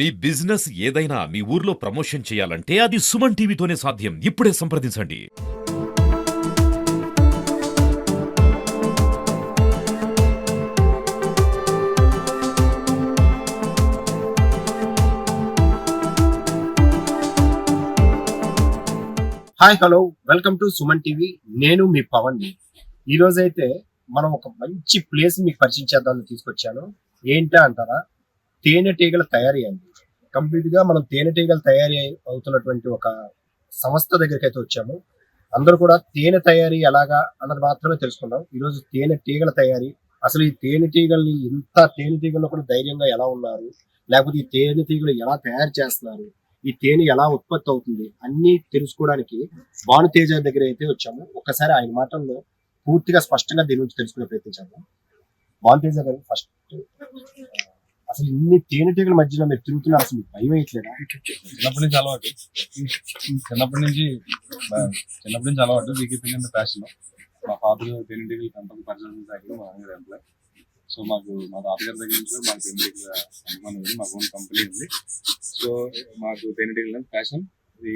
మీ business ఏదైనా మీ ఊర్లో promotion చేయాలంటే అది సుమన్ టీవీతోనే సాధ్యం. ఇప్పుడే సంప్రదించండి. Hi hello welcome to Suman TV నేను మీ పవన్. ఈ రోజైతే మనం ఒక మంచి ప్లేస్ మీకు పరిచయం చేద్దామని తీసుకొచ్చాను. ఏంటా అంటారా తేనెటీగల తయారీ అండి. కంప్లీట్గా మనం తేనెటీగలు తయారీ అయి- అవుతున్నటువంటి ఒక సంస్థ దగ్గరికి అయితే వచ్చాము. అందరూ కూడా తేనె తయారీ ఎలాగా అన్నది మాత్రమే తెలుసుకున్నాం ఈ రోజు తేనెటీగల తయారీ అసలు ఈ తేనెటీగల్ని ఇంత తేనెటీగలు కూడా ధైర్యంగా ఎలా ఉన్నారు? లేకపోతే ఈ తేనెటీగలు ఎలా తయారు చేస్తున్నారు? ఈ తేనె ఎలా ఉత్పత్తి అవుతుంది? అన్ని తెలుసుకోవడానికి భానుతేజ దగ్గర అయితే వచ్చాము. ఒకసారి ఆయన మాటల్లో పూర్తిగా స్పష్టంగా దీని గురించి తెలుసుకునే ప్రయత్నించాము భానుతేజ గారు ఫస్ట్ అసలు ఇన్ని తేనెటీగల మధ్యలో మీరు తిరుగుతున్నారు అసలు మీకు భయం వేయట్లేదా? చిన్నప్పటి నుంచి అలవాటు. చిన్నప్పటి నుంచి చిన్నప్పటి నుంచి అలవాటు. బీ కీపింగ్ ప్యాషన్ మా ఫాదర్ తేనెటీగలు పెంపకం పరిశోధన శాఖలో మా నాన్నగారు ఎంప్లాయ్. సో మాకు మా తాతగారి దగ్గర నుంచి మాకు తేనెటీగల అనుమానం ఉంది మాకు ఓన్ కంపెనీ ఉంది. సో మాకు తేనెటీగల ప్యాషన్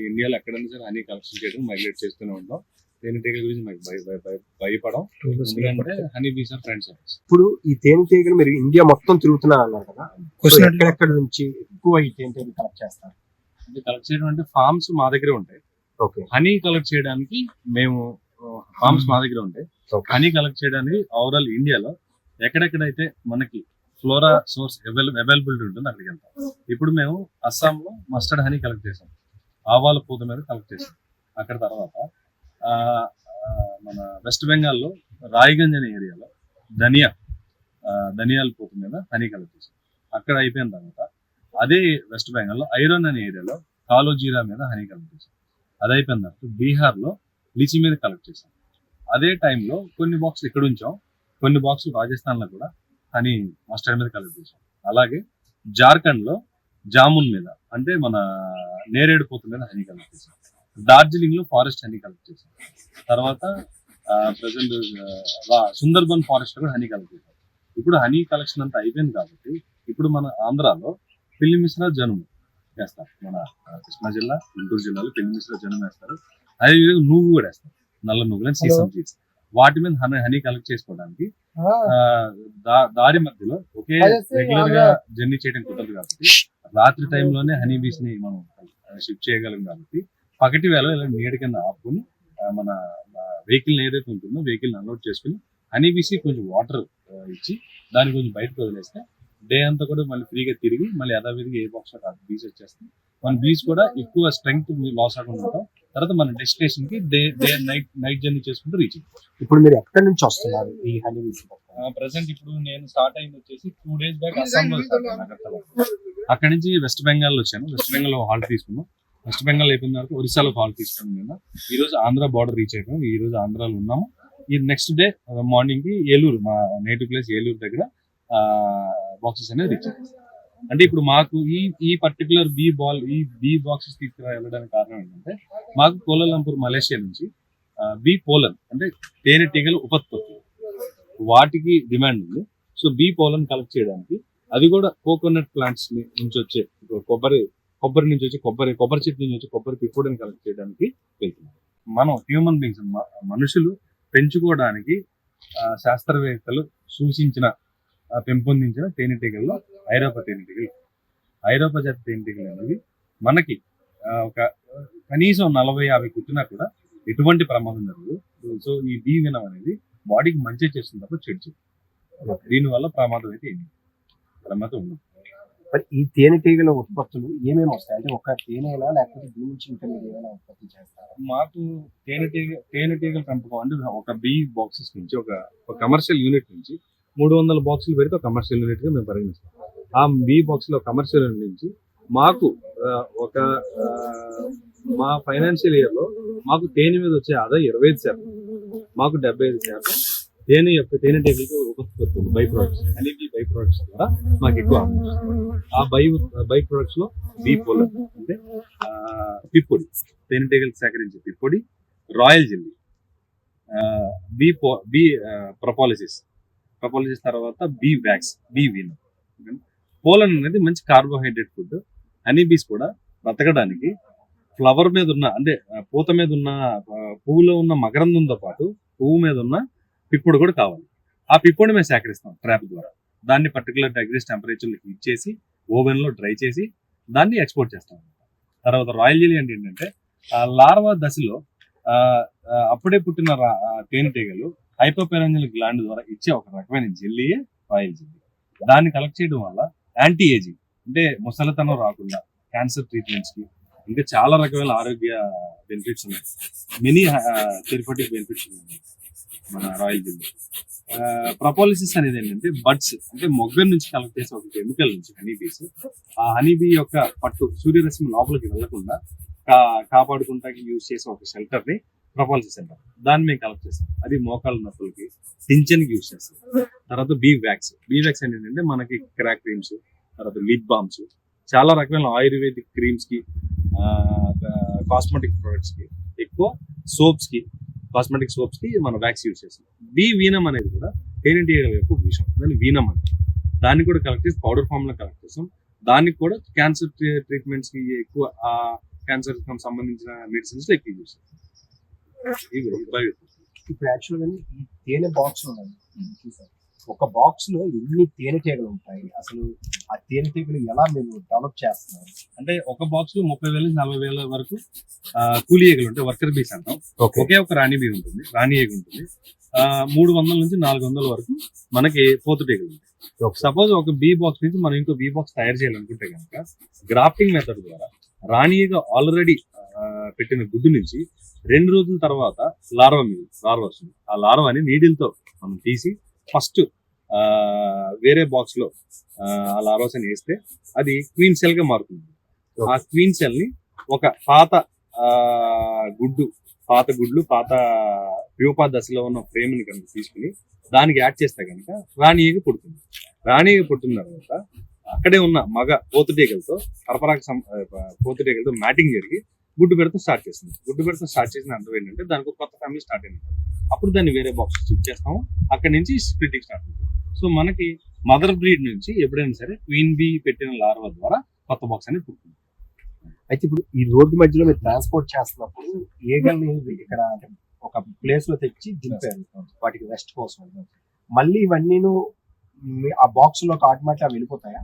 ఇండియాలో ఎక్కడైనా సరే అన్ని కలెక్షన్ చేయడం మైగ్రేట్ చేస్తూనే ఉంటాం. తేనెటీగల గురించి మాకు భయ భయ- భయ- భయపడం. ఎందుకంటే హనీ బీస్ ఆర్ ఫ్రెండ్స్ ఇప్పుడు ఈ తేనెటీగలు మీరు ఇండియా మొత్తం తిరుగుతున్నారు అన్నారు కదా. సో ఎక్కడెక్కడ నుంచి ఎక్కువ ఈ తేనెటీగలు కలెక్ట్ చేస్తారు? ఇది కలెక్ట్ చేయడం అంటే ఫార్మ్స్ మా దగ్గరే ఉంటాయి. ఓకే. హనీ కలెక్ట్ చేయడానికి మేము ఫార్మ్స్ మా దగ్గర ఉంటాయి. Okay. హనీ కలెక్ట్ చేయడానికి ఓవరాల్ ఇండియాలో ఎక్కడెక్కడైతే మనకి ఫ్లోరా సోర్స్ అవైలబిలిటీ ఉంటుంది అక్కడికి వెళ్తాం. ఇప్పుడు మేము అస్సాంలో మస్టర్డ్ హనీ కలెక్ట్ చేసాం. ఆవాల పూత మీద కలెక్ట్ చేసాం. అక్కడ తర్వాత మన వెస్ట్ బెంగాల్లో రాయిగంజ్ అనే ఏరియాలో ధనియా ధనియాల పూత మీద హనీ కలెక్ట్ అక్కడ అయిపోయిన తర్వాత అదే వెస్ట్ బెంగాల్లో ఐరన్ అనే ఏరియాలో కాలోజీరా మీద హనీ కలెక్ట్ చేసాం అది అయిపోయిన తర్వాత బీహార్లో లిచి మీద కలెక్ట్ చేసాం అదే టైంలో కొన్ని బాక్స్ ఇక్కడ ఉంచాం. కొన్ని బాక్స్ రాజస్థాన్లో కూడా హనీ మస్టర్డ్ మీద కలెక్ట్ చేశాం అలాగే జార్ఖండ్లో జామున్ మీద అంటే మన నేరేడు పూత మీద హనీ కలెక్ట్ చేశాం డార్జిలింగ్లో ఫారెస్ట్ హనీ కలెక్ట్ చేసాం తర్వాత ప్రజెంట్ సుందర్బన్ ఫారెస్ట్లో కూడా హనీ కలెక్ట్ చేసాం ఇప్పుడు హనీ కలెక్షన్ అంతా అయిపోయింది కాబట్టి ఇప్పుడు మన ఆంధ్రాలో పిల్లి మిశ్ర జనుము వేస్తారు. మన కృష్ణా జిల్లా గుంటూరు జిల్లాలో పిల్లి మిశ్ర జనుము వేస్తారు. అదే విధంగా నువ్వు కూడా వేస్తారు నల్ల నువ్వులని సీసం సీడ్స్ వాటి మీద హనీ హనీ కలెక్ట్ చేసుకోవడానికి దారి మధ్యలో ఒకే రెగ్యులర్గా జర్నీ చేయడం కుదరదు కాబట్టి రాత్రి టైంలోనే హనీ బీస్ని మనం షిఫ్ట్ చేయగలం కాబట్టి పగటి వేళ ఇలా నీడ కింద ఆపుకుని మన వెహికల్ ఏదైతే ఉంటుందో వెహికల్ అన్లోడ్ చేసుకుని హనీ బీస్ కొంచెం వాటర్ ఇచ్చి దాన్ని కొంచెం బయటకు వదిలేస్తే డే అంతా కూడా మళ్ళీ ఫ్రీగా తిరిగి మళ్ళీ యథావిధిగా ఏ బాక్స్ బీచ్ వచ్చేస్తాం మన బీచ్ కూడా ఎక్కువ స్ట్రెంగ్త్ లాస్ అవ్వకుండా ఉంటాం. తర్వాత మన డెస్టినేషన్కి day day night night journey చేసుకుంటూ రీచ్ ఇప్పుడు మీరు ఎక్కడి నుంచి వస్తున్నారు ఈ హనీ ప్రెసెంట్ ఇప్పుడు నేను స్టార్ట్ అయింది వచ్చేసి టూ డేస్ బ్యాక్ అస్సాం. అక్కడి నుంచి వెస్ట్ బెంగాల్ వచ్చాను. వెస్ట్ బెంగాల్లో హాల్ట్ తీసుకున్నాం. వెస్ట్ బెంగాల్ అయిపోయిన తర్వాత ఒరిస్సాలో హాల్ట్ తీసుకున్నాం నిన్న ఈ రోజు ఆంధ్ర బార్డర్ రీచ్ అయిపోయాం ఈ రోజు ఆంధ్రాలో ఉన్నాము. ఈ నెక్స్ట్ డే మార్నింగ్కి ఏలూరు మా నేటివ్ ప్లేస్ ఏలూరు దగ్గర బాక్సెస్ అనేది రీచ్ అంటే ఇప్పుడు మాకు ఈ ఈ పర్టికులర్ బి బాల్ ఈ బి బాక్సెస్ తీసుకురా వెళ్ళడానికి కారణం ఏంటంటే మాకు కోలాలంపూర్ మలేషియా నుంచి బి పోలన్ అంటే తేనెటీగల ఉపత్పత్తి వాటికి డిమాండ్ ఉంది. సో బి పోలన్ కలెక్ట్ చేయడానికి అది కూడా కోకోనట్ ప్లాంట్స్ నుంచి వచ్చే కొబ్బరి కొబ్బరి నుంచి వచ్చి కొబ్బరి కొబ్బరి చెట్టు నుంచి వచ్చి కొబ్బరి పిప్పుడుని కలెక్ట్ చేయడానికి వెళ్తున్నారు. మనం హ్యూమన్ బీయింగ్స్ మనుషులు పెంచుకోవడానికి శాస్త్రవేత్తలు సూచించిన పెంపొందించిన తేనెటీగల్లో ఐరోపా తేనెటీగలు ఐరోపా జాతి తేనెటీగలు అనేవి మనకి ఒక కనీసం నలభై యాభై కుట్టినా కూడా ఎటువంటి ప్రమాదం జరగదు. సో ఈ బీ వినం అనేది బాడీకి మంచి చేస్తుంది తప్ప చెడు దీనివల్ల ప్రమాదం అయితే ఏమి ప్రమాదం ఉండదు మరి ఈ తేనెటీగల ఉత్పత్తులు ఏమేమి వస్తాయి? అంటే ఒక తేనెలా లేకపోతే దీని నుంచి ఇంకా మీరు ఏమైనా ఉత్పత్తి చేస్తారా? మాకు తేనెటీగ తేనెటీగల పెంపకం అంటే ఒక బీ బాక్సెస్ నుంచి ఒక ఒక కమర్షియల్ యూనిట్ నుంచి మూడు వందల బాక్సులు పెడితే కమర్షియల్ యూనిట్గా మేము పరిగణిస్తాం. ఆ బీ బాక్స్లో కమర్షియల్ యూనిట్ నుంచి మాకు ఒక మా ఫైనాన్షియల్ ఇయర్లో మాకు తేనె మీద వచ్చే ఆదాయం ఇరవై ఐదు శాతం. మాకు డెబ్బై ఐదు శాతం. తేనె యొక్క తేనెటీగలకి ఉత్పత్తులు బై ప్రొడక్ట్స్ అనేవి బై ప్రొడక్ట్స్ ద్వారా మాకు ఎక్కువ ఆ బై బై ప్రొడక్ట్స్లో బీ పోలర్ అంటే పిప్పొడి తేనెటీగలు సేకరించే పిప్పొడి రాయల్ జెల్లీ. బీ పో బీ ప్రపాలసిస్ ప్రపాలసిస్ తర్వాత bee wax bee venom pollen అనేది మంచి కార్బోహైడ్రేట్ ఫుడ్ హనీ బీస్ కూడా బ్రతకడానికి ఫ్లవర్ మీద ఉన్న అంటే పూత మీద ఉన్న పువ్వులో ఉన్న మకరందంతో పాటు పువ్వు మీద ఉన్న పిప్పుడు కూడా కావాలి. ఆ పిప్పుని మేము సేకరిస్తాం ట్రాప్ ద్వారా. దాన్ని పర్టికులర్ డిగ్రీస్ టెంపరేచర్లో హీట్ చేసి ఓవెన్లో డ్రై చేసి దాన్ని ఎక్స్పోర్ట్ చేస్తాం తర్వాత రాయల్ జెల్లీ అంటే ఏంటంటే లార్వా దశలో అప్పుడే పుట్టిన తేనెటీగలు హైపోపెరంజల్ గ్లాండ్ ద్వారా ఇచ్చే ఒక రకమైన జెల్లీయే రాయల్ జెల్లీ దాన్ని కలెక్ట్ చేయడం వల్ల యాంటీ ఏజింగ్ అంటే ముసలితనం రాకుండా క్యాన్సర్ ట్రీట్మెంట్స్కి ఇంకా చాలా రకమైన ఆరోగ్య బెనిఫిట్స్ ఉన్నాయి. మెనీ థెరపటిక్ బెనిఫిట్స్ ఉన్నాయి. మన రాయల్ జెల్లీ ప్రపోలిసిస్ అనేది ఏంటంటే బడ్స్ అంటే మొగ్గ నుంచి కలెక్ట్ చేసే ఒక కెమికల్ నుంచి హనీ బీస్ ఆ హనీ బీ యొక్క పట్టు సూర్యరశ్మి లోపలికి వెళ్ళకుండా కా- కాపాడుకుంటాకి యూజ్ చేసే ఒక షెల్టర్ని ప్రపోలిసిస్ అంటారు. దాన్ని మేము కలెక్ట్ చేస్తాం. అది మోకాళ్ళ నొప్పులకి కి యూజ్ చేస్తాం. తర్వాత బీ వ్యాక్స్ బీ వ్యాక్స్ అనేది ఏంటంటే మనకి క్రాక్ క్రీమ్స్ తర్వాత లిప్ బామ్స్ చాలా రకమైన ఆయుర్వేదిక్ క్రీమ్స్కి కాస్మెటిక్ ప్రొడక్ట్స్కి ఎక్కువ సోప్స్కి కాస్మెటిక్ సోప్స్కి మనం వ్యాక్స్ యూజ్ చేస్తాం బీ వీనం అనేది కూడా తేనెటీగల యొక్క విషం. దాన్ని వీనం అంటారు. దాన్ని కూడా కలెక్ట్ చేసి పౌడర్ ఫామ్లో కలెక్ట్ చేస్తాం. దానికి కూడా క్యాన్సర్ ట్రీట్మెంట్స్కి ఎక్కువ ఆ క్యాన్సర్ సంబంధించిన మెడిసిన్స్ ఎక్కువ యూజ్ చేస్తాం. ఇవి ఇప్పుడు యాక్చువల్గా తేనె బాక్స్ ఉన్నాయి. చూసారు ఒక బాక్స్లో ఎన్ని తేనెటీగలు ఉంటాయి? అసలు ఆ తేనెటీగలు ఎలా మీరు డెవలప్ చేస్తున్నారు అంటే ఒక బాక్స్లో ముప్పై వేల నుంచి నలభై వేల వరకు కూలీ ఈగలు ఉంటాయి వర్కర్ బీస్ అంటాం. ఒకే ఒక రాణి బీ ఉంటుంది రాణి ఈగ ఉంటుంది. మూడు వందల నుంచి నాలుగు వందల వరకు మనకి పోతుటీగలు ఉంటాయి. సపోజ్ ఒక బీ బాక్స్ నుంచి మనం ఇంకో బీ బాక్స్ తయారు చేయాలనుకుంటే కనుక గ్రాఫ్టింగ్ మెథడ్ ద్వారా రాణి ఈగ ఆల్రెడీ పెట్టిన గుడ్డు నుంచి రెండు రోజుల తర్వాత లార్వా మీద లార్వా వస్తుంది. ఆ లార్వాని నీడిల్తో మనం తీసి ఫస్ట్ వేరే బాక్స్లో ఆ, ఆ లార్వాస్ అని వేస్తే అది క్వీన్ సెల్గా మారుతుంది. ఆ క్వీన్ సెల్ని ఒక పాత గుడ్డు పాత గుడ్లు పాత ప్యూపా దశలో ఉన్న ఫ్రేమ్ని కనుక తీసుకుని దానికి యాడ్ చేస్తే కనుక రాణి ఈగ పుడుతుంది. రాణి ఈగ పుట్టిన తర్వాత అక్కడే ఉన్న మగ పోతుటీగలతో పరపరాక సం- ఆ, పోతుటీగలతో మ్యాటింగ్ జరిగి గుడ్డు పెడతాం స్టార్ట్ చేస్తుంది గుడ్డు పెడతాం స్టార్ట్ చేసిన అర్థం ఏంటంటే దానికి కొత్త ఫ్యామిలీ స్టార్ట్ అయింది అప్పుడు దాన్ని వేరే బాక్స్ స్టిక్ చేస్తాము. అక్కడి నుంచి స్ప్లిట్టింగ్ స్టార్ట్ అవుతుంది. సో మనకి మదర్ బ్రీడ్ నుంచి ఎప్పుడైనా సరే క్వీన్ బీ పెట్టిన లార్వా ద్వారా కొత్త బాక్స్ అనేది పుడుతుంది. అయితే ఇప్పుడు ఈ రోడ్డు మధ్యలో మీరు ట్రాన్స్పోర్ట్ చేస్తున్నప్పుడు ఏగల్ని ఇక్కడ అంటే ఒక ప్లేస్లో తెచ్చి దింపారు. వాటికి రెస్ట్ కోసం. మళ్ళీ ఇవన్నీను ఆ బాక్స్లో ఆటోమేటిక్ వెళ్ళిపోతాయా?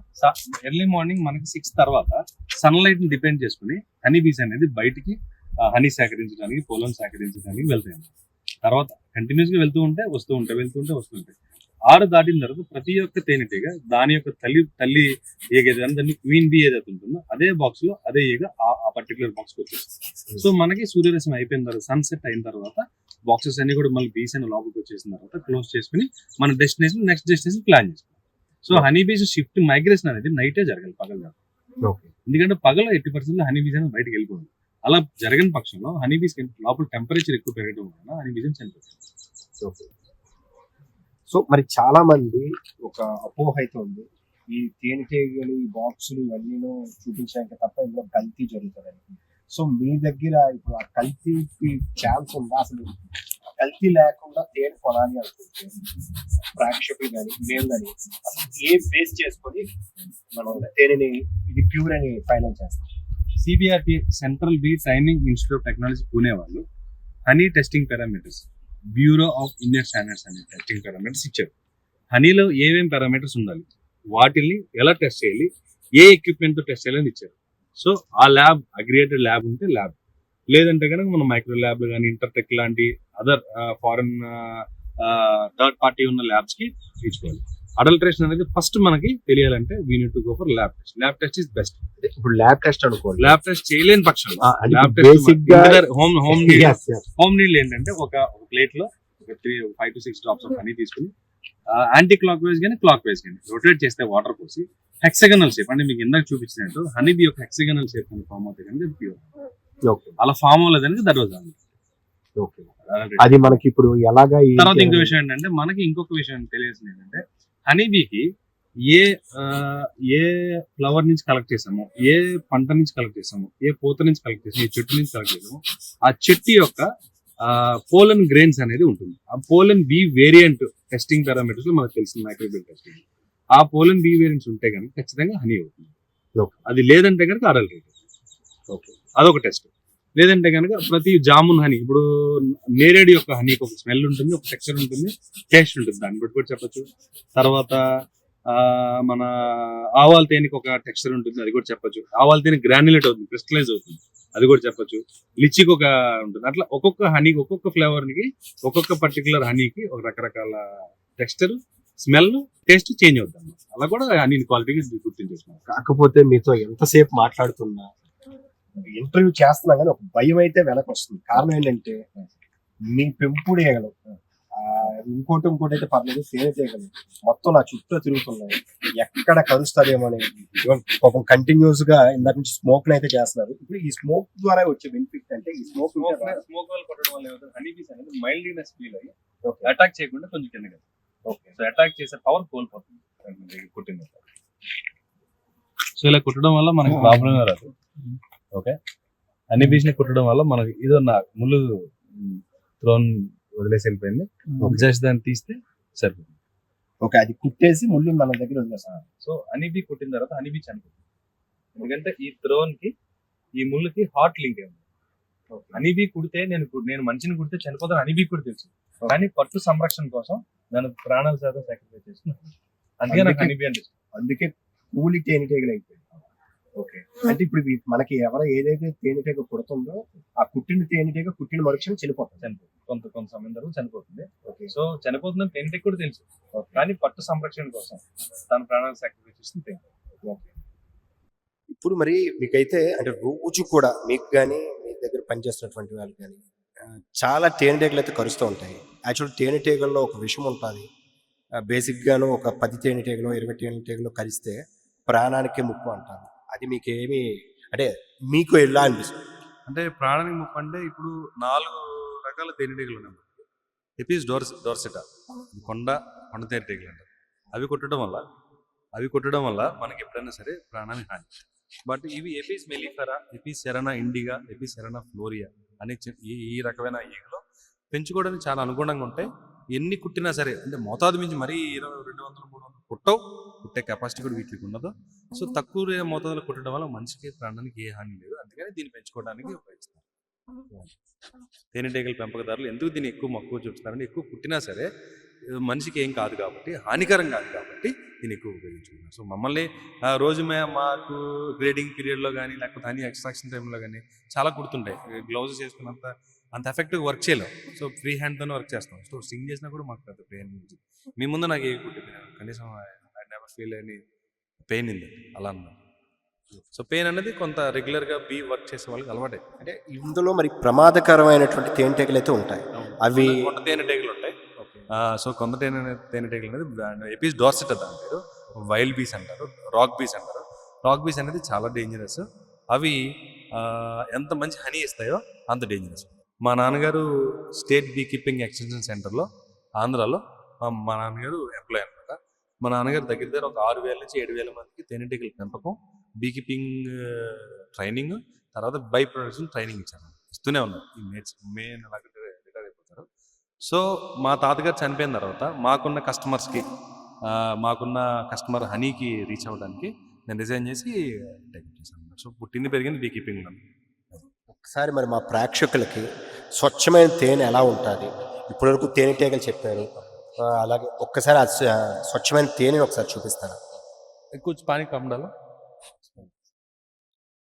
ఎర్లీ మార్నింగ్ మనకి సిక్స్ తర్వాత సన్లైట్ని డిపెండ్ చేసుకుని హనీ బీస్ అనేది బయటికి హనీ సేకరించడానికి పొలం సేకరించడానికి వెళ్తాయి తర్వాత కంటిన్యూస్గా వెళ్తూ ఉంటే వస్తూ ఉంటాయి వెళ్తూ ఉంటే వస్తూ ఉంటాయి ఆరు దాటిన తర్వాత ప్రతి ఒక్క తేనెటీగ దాని యొక్క తల్లి తల్లి ఈగ ఏదైనా దాన్ని క్వీన్ బీ ఏదైతే ఉంటుందో అదే బాక్స్లో అదే ఈగ ఆ- పర్టికులర్ బాక్స్కి వచ్చేస్తుంది. సో మనకి సూర్యరశ్మి అయిపోయిన తర్వాత సన్సెట్ అయిన తర్వాత బాక్సెస్ అన్ని కూడా మళ్ళీ బీస్ అని లోపలికి వచ్చేసిన తర్వాత క్లోజ్ చేసుకుని మన డెస్టినేషన్ నెక్స్ట్ డెస్టినేషన్ ప్లాన్ చేసుకుంటాం so honey bees shift migration అనేది నైటే జరగాలి పగలు ఎందుకంటే పగల ఎయిటీ పర్సెంట్ హనీ బీస్ అనేది బయటకు వెళ్ళిపోయింది అలా జరగని పక్షంలో హనీ బీస్ లోపల టెంపరేచర్ ఎక్కువ పెరగడం వలన హనీ బీస్ చనిపోతుంది సో మరి చాలా మంది ఒక అపోహ అయితే ఉంది. ఈ తేనెటీగలు ఈ బాక్సులు ఇవన్నీ చూపించడానికి తప్ప ఇందులో కల్తీ జరుగుతుందని సో మీ దగ్గర ఇప్పుడు ఆ కల్తీకి ఛాన్స్ ఉందా? అసలు కల్తీ లేకుండా తేనె కొనాలి అనుకుంటే ప్రేక్షకులు కానీ మేము కానీ అసలు ఏ బేస్ చేసుకొని మనం తేనెని ఇది ప్యూర్ అని ఫైనల్ చేస్తాం? CBRT central bee training institute technology Pune వాళ్ళు. Honey testing parameters bureau of Indian standards అనే టెస్టింగ్ పారామీటర్స్ ఇచ్చారు. హనీలో ఏమేమి పారామీటర్స్ ఉండాలి? వాటిని ఎలా టెస్ట్ చేయాలి? ఏ ఎక్విప్మెంట్తో టెస్ట్ చేయాలని ఇచ్చారు. సో ఆ ల్యాబ్ అగ్రియేటెడ్ ల్యాబ్ ఉంటే ల్యాబ్ లేదంటే కనుక మనం మైక్రో ల్యాబ్ కానీ ఇంటర్టెక్ లాంటి అదర్ ఫారెన్ థర్డ్ పార్టీ ఉన్న ల్యాబ్స్కి తీసుకోవాలి. అడల్ట్రేషన్ అనేది ఫస్ట్ మనకి తెలియాలంటే we need to go for lab test lab test is best ఇప్పుడు ల్యాబ్ టెస్ట్ అనుకోండి. ల్యాబ్ టెస్ట్ చేయలేని పక్షంలో. ల్యాబ్గా హోమ్ హోమ్. హోమ్ నీళ్ళు ఏంటంటే ఒక ప్లేట్లో ఒక three five two six drops of honey తీసుకుని యాంటీ క్లాక్ వైజ్ కానీ క్లాక్ వైజ్ కానీ రొటేట్ చేస్తే వాటర్ పోసి హెక్సగనల్ షేప్ అంటే మీకు ఇందాక చూపించినట్టు హనీ బీ యొక్క హెక్సగనల్ షేప్ అని ఫామ్ అవుతుంది కనుక ప్యూర్ అలా ఫామ్ అవ్వలేదని దట్ వాజ్ అది మనకి ఇప్పుడు ఎలాగా తర్వాత ఇంకో విషయం ఏంటంటే మనకి ఇంకొక విషయం తెలియాల్సింది ఏంటంటే హనీ బీకి ఏ ఏ ఫ్లవర్ నుంచి కలెక్ట్ చేసామో ఏ పంట నుంచి కలెక్ట్ చేసామో ఏ పూత నుంచి కలెక్ట్ చేసామో ఏ చెట్టు నుంచి కలెక్ట్ చేసామో ఆ చెట్టు యొక్క పోలన్ గ్రెయిన్స్ అనేది ఉంటుంది. ఆ పోలన్ బి వేరియంట్ టెస్టింగ్ పారామీటర్స్లో మనకు తెలిసిన మైక్రోబియల్ టెస్టింగ్ ఆ పోలన్ బీ వేరియంట్స్ ఉంటే కనుక ఖచ్చితంగా హనీ అవుతుంది. అది లేదంటే కనుక అడల్టరేట్ ఓకే అదొక టెస్ట్ లేదంటే కనుక ప్రతి జామున్ హనీ ఇప్పుడు నేరేడు యొక్క హనీకి ఒక స్మెల్ ఉంటుంది ఒక టెక్స్చర్ ఉంటుంది టేస్ట్ ఉంటుంది. దాన్ని బట్టి కూడా చెప్పొచ్చు. తర్వాత మన ఆవాల తేనెకి ఒక టెక్స్చర్ ఉంటుంది అది కూడా చెప్పచ్చు. ఆవాల తేనె గ్రాన్యులేట్ అవుతుంది క్రిస్టలైజ్ అవుతుంది అది కూడా చెప్పొచ్చు. లిచికి ఒక ఉంటుంది. అట్లా ఒక్కొక్క హనీకి ఒక్కొక్క ఫ్లేవర్కి ఒక్కొక్క పర్టికులర్ హనీకి ఒక రకరకాల టెక్స్చర్ స్మెల్ టేస్ట్ చేంజ్ అవుతుంది అలా కూడా హనీ క్వాలిటీకి గుర్తించేస్తున్నాం కాకపోతే మీతో ఎంతసేపు మాట్లాడుతున్నా ఇంటర్వ్యూ చేస్తున్నా కానీ ఒక భయం అయితే వెనక్కి వస్తుంది. కారణం ఏంటంటే మీ పెంపుడు ఏగలు. ఆ, ఇంకోటి ఇంకోటి అయితే పర్లేదు తేనె తీగలు మొత్తం నా చుట్టూ తిరుగుతున్నాయి. ఎక్కడ కలుస్తారేమో అని. పాపం కంటిన్యూస్గా ఇందాక నుంచి స్మోక్ అయితే చేస్తున్నారు. ఇప్పుడు ఈ స్మోక్ ద్వారా వచ్చే బెనిఫిట్ అంటే ఈ స్మోక్ స్మోక్ వల్ల కొట్టడం వల్ల ఏమవుతుంది? హనీ బీస్ అనేది మైల్డ్నెస్ ఫీల్ అయ్యి అటాక్ చేయకుండా కొంచెం కిందకి ఓకే. సో అటాక్ చేసే పవర్ కోల్పోతుంది. కుట్టిన సో ఇలా కుట్టడం వల్ల మనకి ప్రాబ్లం రాదు. ఓకే? అన్ని బీచ్ని కుట్టడం వల్ల మనకి ఇదో నా ముళ్ళు త్రోన్ వదిలేసి వెళ్ళిపోయింది. జస్ట్ దాన్ని తీస్తే సరిపోతుంది. ఓకే అది కుట్టేసి ముళ్ళు మన దగ్గర వదిలేస్తాం. సో హనీ బీ కుట్టిన తర్వాత హనీ బీ చనిపోతుంది. ఎందుకంటే ఈ త్రోన్కి ఈ ముళ్ళుకి హాట్ లింక్ ఉంది. హనీ బీ కుడితే నేను నేను మనిషిని కుడితే చనిపోతాను హనీ బీ కూడా తెలుసు. కానీ పట్టు సంరక్షణ కోసం దాని ప్రాణాల శాతం సాక్రిఫైస్ చేస్తున్నాను. అందుకే నాకు అందుకే- హనీ బీ అంటే. అందుకే కూలి తేనెటీగలు అయిపోయింది ఓకే. అంటే ఇప్పుడు వీ- మనకి ఎవరు ఏదైతే తేనెటీగ కుడుతుందో ఆ కుట్టిన తేనెటీగ కుట్టిన మరుక్షణం చనిపోతుంది. చనిపోతుంది. కొంత కొంత సమయం తర్వాత చనిపోతుంది. ఓకే. సో చనిపోతుందని తేనెటికి కూడా తెలుసు. కానీ పట్టు సంరక్షణ కోసం తన ప్రాణాలు సాక్రిఫైస్ చేస్తుంది తేనె. ఇప్పుడు మరి మీకైతే అంటే రోజు కూడా మీకు కానీ మీ దగ్గర పనిచేస్తున్నటువంటి వాళ్ళు కానీ చాలా తేనెటీగలు అయితే కరుస్తూ ఉంటాయి. యాక్చువల్ తేనెటీగల్లో ఒక విషయం ఉంటుంది. బేసిక్గాను ఒక పది తేనెటీగలు ఇరవై తేనెటీగలు కరిస్తే ప్రాణానికి ముప్పు అంటారు. అది మీకు ఏమి అంటే మీకు ఎలా అనిపిస్తుంది? అంటే ప్రాణానికి ముప్పు అంటే ఇప్పుడు నాలుగు రకాల తేనెటీగలు ఉన్నాయి ఎపిస్ డోర్స్ డోర్సెట కొండ కొండ తేనెటీగలు అంటారు అవి కొట్టడం వల్ల అవి కొట్టడం వల్ల మనకి ఎప్పుడైనా సరే ప్రాణానికి హాని బట్ ఇవి Apis mellifera Apis cerana indica Apis cerana florea అనే ఈ ఈ రకమైన ఈగలు పెంచుకోవడానికి చాలా అనుగుణంగా ఉంటాయి. ఎన్ని కుట్టినా సరే అంటే మోతాదు మించి మరీ ఇరవై రెండు వందలు మూడు వందలు కుట్టవు. కుట్టే కెపాసిటీ కూడా వీటికి ఉండదు. సో తక్కువ మోతాదులో కుట్టడం వల్ల మనిషికి ప్రాణానికి ఏ హాని లేదు. అందుకని దీన్ని పెంచుకోవడానికి ఉపయోగిస్తారు. తేనెటీగల పెంపకదారులు ఎందుకు దీన్ని ఎక్కువ మక్కువ చూపిస్తారంటే ఎక్కువ పుట్టినా సరే మనిషికి ఏం కాదు కాబట్టి హానికరం కాదు కాబట్టి దీన్ని ఎక్కువ ఉపయోగించుకుంటారు సో మమ్మల్ని రోజు మే మాకు గ్రేడింగ్ పీరియడ్లో కానీ లేకపోతే హనీ ఎక్స్ట్రాక్షన్ టైంలో కానీ చాలా గుర్తుంటాయి గ్లౌజెస్ వేసుకున్నంత అంత ఎఫెక్టివ్ వర్క్ చేయలేం సో ఫ్రీ హ్యాండ్తోనే వర్క్ చేస్తాం. సో సింగ్ చేసినా కూడా మాకు పెద్ద పెయిన్ మీ ముందు నాకు ఏ కనీసం I never feel any pain ఇంది అలా అన్నమాట సో పెయిన్ అనేది కొంత రెగ్యులర్గా బీ వర్క్ చేసే వాళ్ళకి అలవాటే. అంటే ఇందులో మరి ప్రమాదకరమైనటువంటి తేనెటీగలు అయితే ఉంటాయి. అవి కొంత తేనెటీగలు ఉంటాయి. సో కొంత తేనె తేనెటీగలు అనేది ఎపీస్ డోర్సెట్ దాని పేరు. వైల్డ్ బీస్ అంటారు. రాక్ బీస్ అంటారు. రాక్ బీస్ అనేది చాలా డేంజరస్ అవి ఎంత మంచి హనీ ఇస్తాయో అంత డేంజరస్ మా నాన్నగారు స్టేట్ బీ కీపింగ్ ఎక్స్టెన్షన్ సెంటర్లో ఆంధ్రాలో మా మా నాన్నగారు ఎంప్లాయ్ అనమాట మా నాన్నగారు దగ్గర దగ్గర ఒక ఆరు వేల నుంచి ఏడు వేల మందికి తేనెటీగల పెంపకం బీ కీపింగ్ ట్రైనింగ్ తర్వాత బై ప్రొడక్షన్ ట్రైనింగ్ ఇచ్చాను ఇస్తూనే ఉన్నారు. ఈ మేట్స్ మే నెలకు రిటైర్ అయిపోతారు. సో మా తాతగారు చనిపోయిన తర్వాత మాకున్న కస్టమర్స్కి మాకున్న కస్టమర్ హనీకి రీచ్ అవ్వడానికి నేను రిజైన్ చేసి టెక్ చేశాను సో పుట్టింది పెరిగింది బీ కీపింగ్ ఒకసారి మరి మా ప్రేక్షకులకి స్వచ్ఛమైన తేనె ఎలా ఉంటుంది? ఇప్పటివరకు తేనెటీగలు చెప్పారు అలాగే ఒక్కసారి స్వచ్ఛమైన తేనెని ఒకసారి చూపిస్తాను ఎక్కువ పానీ కమ్మడాలా?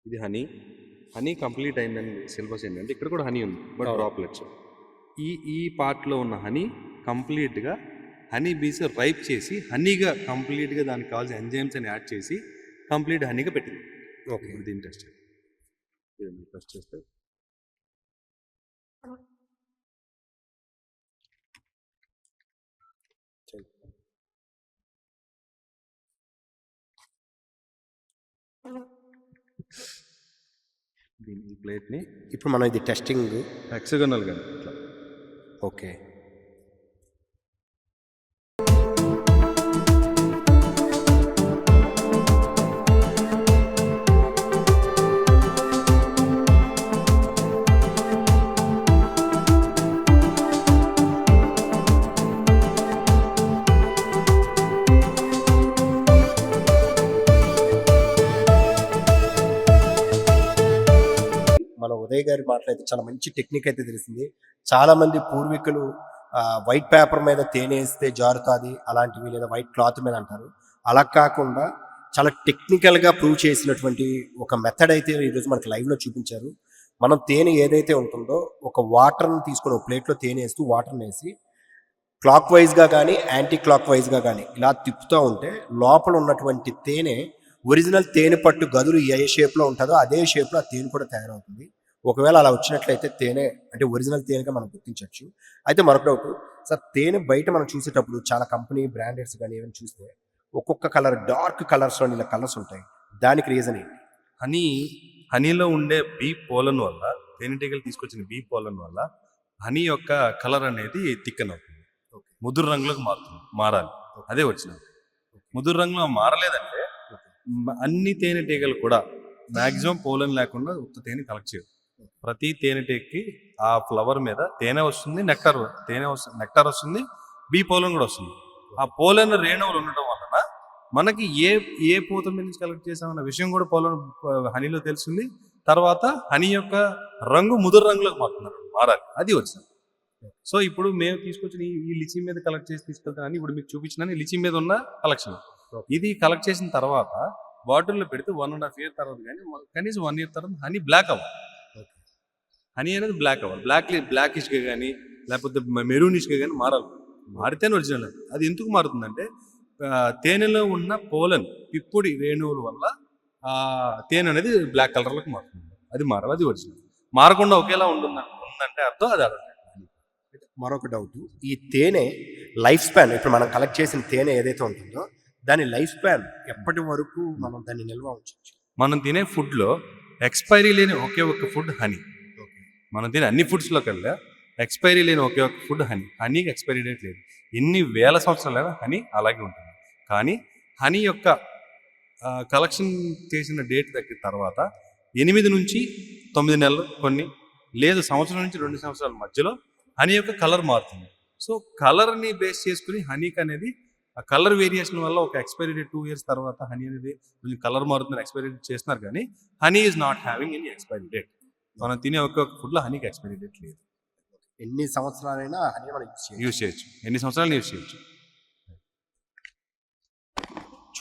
ఇది హనీ. హనీ కంప్లీట్ అయిందని సిలబస్ ఏంటంటే ఇక్కడ కూడా హనీ ఉంది బట్ డ్రాప్లెట్స్. ఈ ఈ పార్ట్లో ఉన్న హనీ కంప్లీట్గా హనీ బీస్ రైప్ చేసి హనీగా కంప్లీట్గా దానికి కావాల్సిన ఎంజైమ్స్ అని యాడ్ చేసి కంప్లీట్ హనీగా పెట్టింది. ఓకే. ఇది టెస్ట్. టెస్ట్ టెస్ట్ చేస్తే దీని ఈ ప్లేట్ని ఇప్పుడు మనం ఇది టెస్టింగ్ హెక్సగనల్గా ఇట్లా ఓకే ఉదయ్ చాలా మంచి టెక్నిక్ అయితే తెలిసింది. చాలా మంది పూర్వీకులు వైట్ పేపర్ మీద తేనె వేస్తే జారుతుంది అలాంటివి లేదా వైట్ క్లాత్ మీద అంటారు. అలా కాకుండా చాలా టెక్నికల్గా ప్రూవ్ చేసినటువంటి ఒక మెథడ్ అయితే ఈరోజు మనకి లైవ్లో చూపించారు. మనం తేనె ఏదైతే ఉంటుందో ఒక వాటర్ని తీసుకొని ఒక ప్లేట్లో తేనె వేస్తూ వాటర్ని వేసి క్లాక్ వైజ్గా కానీ యాంటీ క్లాక్ వైజ్గా కానీ ఇలా తిప్పుతూ ఉంటే లోపల ఉన్నటువంటి తేనె ఒరిజినల్ తేనె పట్టు గదులు ఏ షేప్లో ఉంటుందో అదే షేప్లో ఆ తేనె కూడా తయారవుతుంది. ఒకవేళ అలా వచ్చినట్లయితే తేనె అంటే ఒరిజినల్ తేనెగా మనం గుర్తించవచ్చు. అయితే మరొక డౌట్ సార్ తేనె బయట మనం చూసేటప్పుడు చాలా కంపెనీ బ్రాండెడ్స్ కానీ ఏమైనా చూస్తే ఒక్కొక్క కలర్ డార్క్ కలర్స్లో ఇలా కలర్స్ ఉంటాయి. దానికి రీజన్ ఏంటి? హనీ హనీలో ఉండే బీ పోలన్ వల్ల తేనెటీగలు తీసుకొచ్చిన బీ పోలన్ వల్ల హనీ యొక్క కలర్ అనేది థిక్కన్ అవుతుంది. ముదురు రంగులోకి మారుతుంది మారాలి. అదే వచ్చిన ముదురు రంగులో మారలేదంటే అన్ని తేనెటీగలు కూడా మాక్సిమం పోలన్ లేకుండా ఉత్త తేనె కలెక్ట్ చేయదు ప్రతి తేనెటీగకి ఆ ఫ్లవర్ మీద తేనె వస్తుంది నెక్టర్ తేనె వస్తుంది నెక్టర్ వస్తుంది బీ పోలన్ కూడా వస్తుంది. ఆ పోలన్ రేణువులు ఉండటం వలన మనకి ఏ ఏ పూత మీద నుంచి కలెక్ట్ చేసామన్న విషయం కూడా పోలన్ హనీలో తెలుస్తుంది. తర్వాత హనీ యొక్క రంగు ముదురు రంగులోకి మారుతున్నారు మారాలి అది వచ్చింది సో ఇప్పుడు మేము తీసుకొచ్చిన ఈ- లిచి లిచీ మీద కలెక్ట్ చేసి తీసుకెళ్తాను ఇప్పుడు మీకు చూపించిన లిచీ మీద ఉన్న కలెక్షన్. ఇది కలెక్ట్ చేసిన తర్వాత బాటిల్లో పెడితే వన్ అండ్ హాఫ్ ఇయర్ తర్వాత కానీ కనీసం వన్ ఇయర్ తర్వాత హనీ బ్లాక్ అవ్వాలి. హనీ అనేది బ్లాక్ అవ్వాలి. బ్లాక్ బ్లాకిష్గా కానీ లేకపోతే మెరూనిష్గా కానీ మారాలి. మారితేనే ఒరిజినల్ అది. ఎందుకు మారుతుందంటే తేనెలో ఉన్న పోలన్ పిప్పుడి రేణువుల వల్ల తేనె అనేది బ్లాక్ కలర్లోకి మారుతుంది. అది మారాలి అది ఒరిజినల్ మారకుండా ఒకేలా ఉంటుంది ఉందంటే అర్థం అది అర్థం. మరొక డౌట్ ఈ తేనె లైఫ్ స్పాన్ ఇప్పుడు మనం కలెక్ట్ చేసిన తేనె ఏదైతే ఉంటుందో దాని లైఫ్ స్పాన్ ఎప్పటి వరకు మనం దాన్ని నిల్వ ఉంచవచ్చు? మనం తినే ఫుడ్లో ఎక్స్పైరీ లేని ఒకే ఒక ఫుడ్ హనీ. మనం తినే అన్ని ఫుడ్స్లో కల్లా ఎక్స్పైరీ లేని ఒకే ఒక ఫుడ్ హనీ హనీకి ఎక్స్పైరీ డేట్ లేదు. ఎన్ని వేల సంవత్సరాలైనా హనీ అలాగే ఉంటుంది. కానీ హనీ యొక్క కలెక్షన్ చేసిన డేట్ దగ్గర తర్వాత ఎనిమిది నుంచి తొమ్మిది నెలలు కొన్ని లేదు సంవత్సరం నుంచి రెండు సంవత్సరాల మధ్యలో హనీ యొక్క కలర్ మారుతుంది. సో కలర్ని బేస్ చేసుకుని హనీకి అనేది ఆ కలర్ వేరియేషన్ వల్ల ఒక ఎక్స్పైరీ డేట్ టూ ఇయర్స్ తర్వాత హనీ అనేది కొంచెం కలర్ మారుతుందని ఎక్స్పైరీ డేట్ చేస్తున్నారు కానీ honey is not having any expiry date మనం తినే ఒక్కొక్క ఫుడ్లో హనీకి ఎక్స్పైరీ డేట్ లేదు. ఎన్ని సంవత్సరాలైనా హనీ మనం యూజ్ చేయొచ్చు. ఎన్ని సంవత్సరాలు యూజ్ చేయొచ్చు.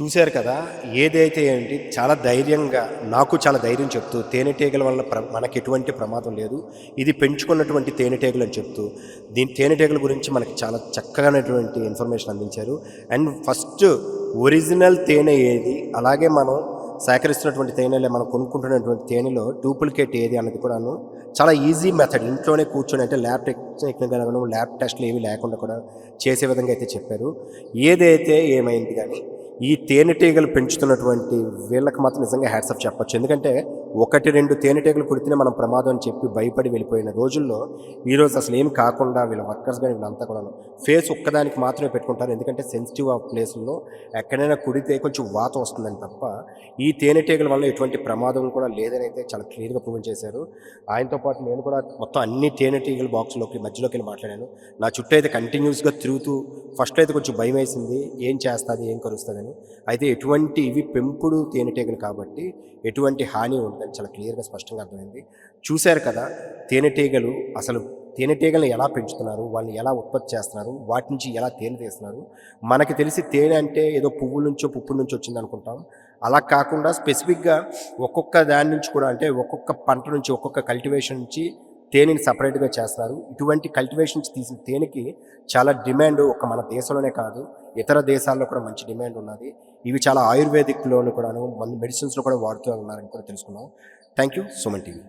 చూశారు కదా ఏదైతే ఏంటి చాలా ధైర్యంగా నాకు చాలా ధైర్యం చెప్తూ తేనెటీగల వల్ల ప్ర మనకి ఎటువంటి ప్రమాదం లేదు. ఇది పెంచుకున్నటువంటి తేనెటీగలు అని చెప్తూ దీని తేనెటీగల గురించి మనకి చాలా చక్కగానటువంటి ఇన్ఫర్మేషన్ అందించారు. అండ్ ఫస్ట్ ఒరిజినల్ తేనె ఏది అలాగే మనం సేకరిస్తున్నటువంటి తేనెలే మనం కొనుక్కుంటున్నటువంటి తేనెలో డూప్లికేట్ ఏది అన్నది కూడాను చాలా ఈజీ మెథడ్. ఇంట్లోనే కూర్చొని అంటే ల్యాబ్ టెక్నిక్గా ల్యాబ్ టెస్ట్లు ఏమీ లేకుండా కూడా చేసే విధంగా అయితే చెప్పారు. ఏదైతే ఏమైంది కానీ ఈ తేనెటీగలు పెంచుతున్నటువంటి వీళ్ళకి మాత్రం నిజంగా హ్యాట్సప్ చెప్పచ్చు. ఎందుకంటే ఒకటి రెండు తేనెటీగలు కుడితేనే మనం ప్రమాదం అని చెప్పి భయపడి వెళ్ళిపోయిన రోజుల్లో ఈరోజు అసలు ఏం కాకుండా వీళ్ళ వర్కర్స్ కానీ వీళ్ళంతా కూడా ఫేస్ ఒక్కదానికి మాత్రమే పెట్టుకుంటారు. ఎందుకంటే సెన్సిటివ్ ఆ ప్లేస్లో ఎక్కడైనా కుడితే కొంచెం వాత వస్తుందని తప్ప ఈ తేనెటీగల వల్ల ఎటువంటి ప్రమాదం కూడా లేదని అయితే చాలా క్లియర్గా ప్రూవ్ చేశారు. ఆయనతో పాటు నేను కూడా మొత్తం అన్ని తేనెటీగల బాక్స్లోకి మధ్యలోకి వెళ్ళి మాట్లాడాను. నా చుట్టూ అయితే కంటిన్యూస్గా తిరుగుతూ ఫస్ట్ అయితే కొంచెం భయం వేసింది. ఏం చేస్తుంది? ఏం కరుస్తుందని. అయితే ఎటువంటి ఇవి పెంపుడు తేనెటీగలు కాబట్టి ఎటువంటి హాని ఉంటుంది ఉండదని చాలా క్లియర్గా స్పష్టంగా అర్థమైంది. చూశారు కదా తేనెటీగలు అసలు తేనెటీగలను ఎలా పెంచుతున్నారు వాళ్ళని ఎలా ఉత్పత్తి చేస్తున్నారు వాటి నుంచి ఎలా తేనె తీస్తున్నారు? మనకి తెలిసి తేనె అంటే ఏదో పువ్వుల నుంచో పుప్పు నుంచి వచ్చింది అనుకుంటాం. అలా కాకుండా స్పెసిఫిక్గా ఒక్కొక్క దాని నుంచి కూడా అంటే ఒక్కొక్క పంట నుంచి ఒక్కొక్క కల్టివేషన్ నుంచి తేనెని సపరేట్గా చేస్తున్నారు. ఇటువంటి కల్టివేషన్స్ తీసిన తేనెకి చాలా డిమాండ్ ఒక మన దేశంలోనే కాదు ఇతర దేశాల్లో కూడా మంచి డిమాండ్ ఉన్నది. ఇవి చాలా ఆయుర్వేదిక్లోను కూడాను మన మెడిసిన్స్లో కూడా వాడుతూ ఉన్నారని కూడా తెలుసుకున్నాం. Thank you Suman TV